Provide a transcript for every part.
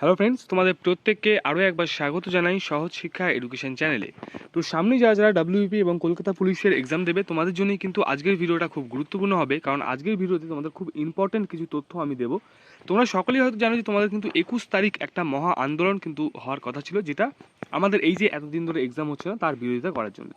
Hello friends তোমাদের প্রত্যেককে আরও একবার স্বাগত জানাই সহজ শিক্ষা এডুকেশন চ্যানেলে তো সামনে যারা যারা ডাব্লিউপি এবং কলকাতা পুলিশের এক্সাম দেবে, তোমাদের জন্যই কিন্তু আজকের ভিডিওটা খুব গুরুত্বপূর্ণ হবে, কারণ আজকের ভিডিওতে তোমাদের খুব ইম্পর্টেন্ট কিছু তথ্য আমি দেব। তোমরা সকলেই হয়তো জানো যে তোমাদের কিন্তু একুশ তারিখ একটা মহা আন্দোলন কিন্তু হওয়ার কথা ছিল, যেটা আমাদের এই যে এতদিন ধরে এক্সাম হচ্ছে না, তার বিরোধিতা করার জন্য,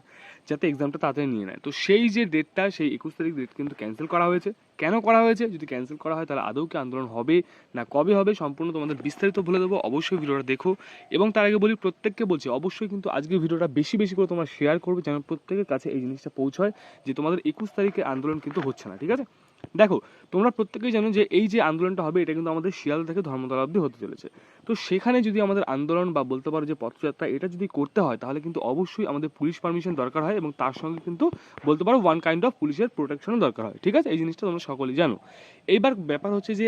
যাতে এক্সামটা তাড়াতাড়ি নিয়ে নেয়। তো সেই যে ডেটটা সেই একুশ তারিখ ডেট কিন্তু ক্যান্সেল করা হয়েছে। কেন করা হয়েছে? যদি ক্যান্সেল করা হয়, তাহলে আদৌ কি আন্দোলন হবে না কবে হবে, সম্পূর্ণ তোমাদের বিস্তারিত বলে দেবো। অবশ্যই ভিডিওটা দেখো। এবং তার আগে বলি, প্রত্যেককে বলছি, অবশ্যই কিন্তু আজকের ভিডিওটা বেশি বেশি করে তোমরা শেয়ার করবে, যেন প্রত্যেকের কাছে এই জিনিসটা পৌঁছায় যে তোমাদের একুশ তারিখে আন্দোলন কিন্তু হচ্ছে না, ঠিক আছে? দেখো, তোমরা প্রত্যেকেই জানো যে এই যে আন্দোলনটা হবে, এটা কিন্তু আমাদের শিয়াল থেকে ধর্মতলা অব্দি হতে চলেছে। তো সেখানে যদি আমাদের আন্দোলন বা বলতে পারো যে পথযাত্রা এটা যদি করতে হয়, তাহলে কিন্তু অবশ্যই আমাদের পুলিশ পারমিশন দরকার হয় এবং তার সঙ্গে কিন্তু বলতে পারো ওয়ান কাইন্ড অফ পুলিশের প্রোটেকশনও দরকার হয়, ঠিক আছে? এই জিনিসটা তোমরা সকলেই জানো। এইবার ব্যাপার হচ্ছে যে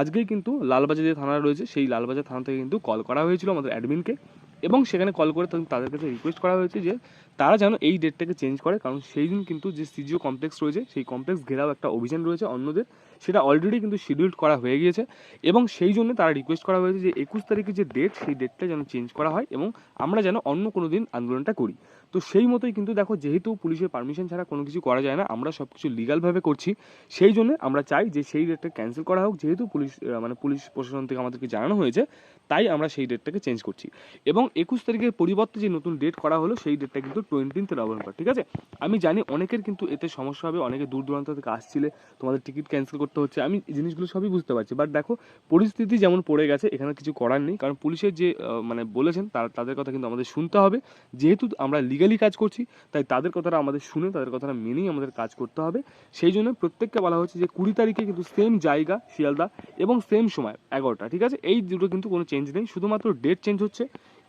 আজকেই কিন্তু লালবাজার যে থানা রয়েছে, সেই লালবাজার থানা থেকে কিন্তু কল করা হয়েছিল আমাদের অ্যাডমিনকে এবং সেখানে কল করে তাদের- কাছে রিকোয়েস্ট করা হয়েছে যে তারা যেন এই ডেটটাকে চেঞ্জ করে, কারণ সেই দিন কিন্তু যে সিজিও কমপ্লেক্স রয়েছে, সেই কমপ্লেক্স ঘেরাও একটা অভিযান রয়েছে অন্যদের। সেটা অলরেডি কিন্তু শিডিউল করা হয়ে গিয়েছে এবং সেই জন্য তারা রিকোয়েস্ট করা হয়েছে যে একুশ তারিখে যে ডেট সেই ডেটটা যেন চেঞ্জ করা হয় এবং আমরা যেন অন্য কোনো দিন আন্দোলনটা করি। তো সেই মতোই কিন্তু দেখো, যেহেতু পুলিশের পারমিশন ছাড়া কোনো কিছু করা যায় না, আমরা সব কিছু লিগালভাবে করছি। সেই জন্য আমরা চাই যে সেই ডেটটা ক্যান্সেল করা হোক, যেহেতু পুলিশ মানে পুলিশ প্রশাসন থেকে আমাদেরকে জানানো হয়েছে, তাই আমরা সেই ডেটটাকে চেঞ্জ করছি। এবং একুশ তারিখের পরিবর্তে যে নতুন ডেট করা হলো, সেই ডেটটা কিন্তু টোয়েন্টিন্থ নভেম্বর, ঠিক আছে? আমি জানি অনেকের কিন্তু এতে সমস্যা হবে, অনেকে দূর দূরান্ত থেকে আসছিলে, তোমাদের টিকিট ক্যান্সেল করতে হচ্ছে। আমি জিনিসগুলো সবই বুঝতে পারছি। বাট দেখো, পরিস্থিতি যেমন পড়ে গেছে, এখানে কিছু করার নেই। কারণ পুলিশের যে মানে বলেছেন, তারা, তাদের কথা কিন্তু আমাদের শুনতে হবে। যেহেতু আমরা লিগালি কাজ করছি, তাই তাদের কথাটা আমাদের শুনে, তাদের কথাটা মেনেই আমাদের কাজ করতে হবে। সেই জন্য প্রত্যেককে বলা হচ্ছে যে, কুড়ি তারিখে কিন্তু সেম জায়গা, শিয়ালদা, এবং সেম সময়, এগারোটা, ঠিক আছে? এই দুটো কিন্তু কোনো চেঞ্জ নেই। শুধুমাত্র ডেট চেঞ্জ হচ্ছে।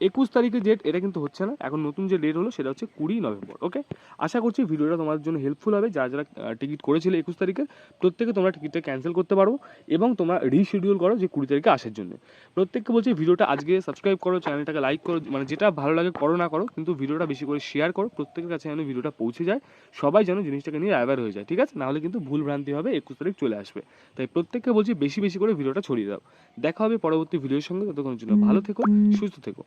একুশ তারিখে ডেট এটা কিন্তু হচ্ছে না। এখন নতুন যে ডেট হলো, সেটা হচ্ছে কুড়ি নভেম্বর ওকে আশা করছি ভিডিওটা তোমাদের জন্য হেল্পফুল হবে। যারা যারা টিকিট করেছিলে একুশ তারিখে, প্রত্যেকে তোমরা টিকিটটা ক্যান্সেল করতে পারো এবং তোমরা রিশিডিউল করো যে কুড়ি তারিখে আসার জন্য। প্রত্যেককে বলছি, ভিডিওটা আজকে সাবস্ক্রাইব করো চ্যানেলটাকে লাইক করো মানে যেটা ভালো লাগে করো না করো, কিন্তু ভিডিওটা বেশি করে শেয়ার করো, প্রত্যেকের কাছে যেন ভিডিওটা পৌঁছে যায়, সবাই যেন জিনিসটাকে নিয়ে অ্যাওয়ার হয়ে যায়, ঠিক আছে? নাহলে কিন্তু ভুল ভ্রান্তি হবে, একুশ তারিখ চলে আসবে। তাই প্রত্যেককে বলছি, বেশি বেশি করে ভিডিওটা ছড়িয়ে দাও। দেখা হবে পরবর্তী ভিডিওর সঙ্গে, ততক্ষণের জন্য ভালো থেকো, সুস্থ থেকো।